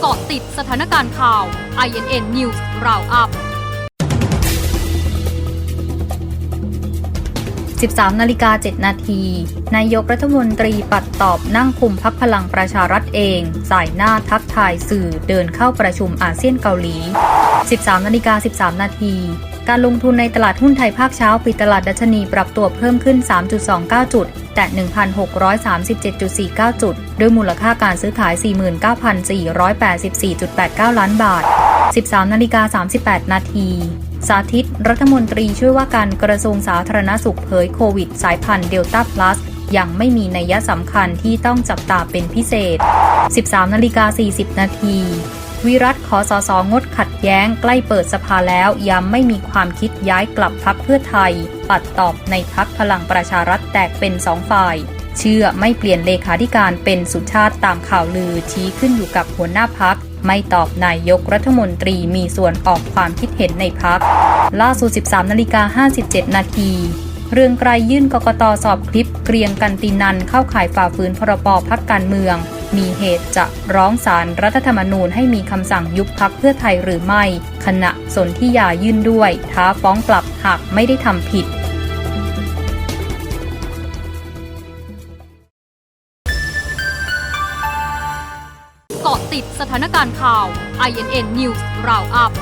เกาะติดสถานการณ์ข่าว INN News Roundup 13นาฬิกา7นาที นายกรัฐมนตรีปัดตอบนั่งคุมพักพลังประชารัฐเอง สายหน้าทักทายสื่อเดินเข้าประชุมอาเซียนเกาหลี 13นาฬิกา13 นาที การลงทุนในตลาดหุ้นไทยภาคเช้าปิดตลาดดัชนีปรับตัวเพิ่มขึ้น 3.29 จุด แต่ 1,637.49 จุด ด้วยมูลค่าการซื้อขาย 49,484.89 ล้านบาท 13นาฬิกา38 นาทีสาธิต รัฐมนตรีช่วยว่าการกระทรวงสาธารณสุขเผยโควิด สายพันธุ์เดลต้าพลัสยังไม่มีนัยสำคัญที่ต้องจับตาเป็นพิเศษ 13นาฬิกา40 นาที วิรัตขอสอสองดขัดแย้งใกล้เปิดสภาแล้วย้ำไม่มีความคิดย้ายกลับพักเพื่อไทย ปัดตอบในพักพลังประชารัฐแตกเป็นสองฝ่าย เชื่อไม่เปลี่ยนเลขาธิการเป็นสุชาติตามข่าวลือชี้ขึ้นอยู่กับหัวหน้าพักไม่ตอบนายกรัฐมนตรีมีส่วนออกความคิดเห็นในพักล่าสุด 13 นาฬิกา 57 นาทีเรืองไกรยื่นกกตสอบคลิปเกรียงกันตินันเข้าข่ายฝ่าฝืนพรบพักการเมือง มีเหตุจะร้องศาลรรัฐธรรมนูญให้มีคำสั่งยุบพักเพื่อไทยหรือไม่ ขณะสนธิยายื่นด้วย ท้าฟ้องกลับหากไม่ได้ทำผิดเกาะติดสถานการณ์ข่าว INN News Roundup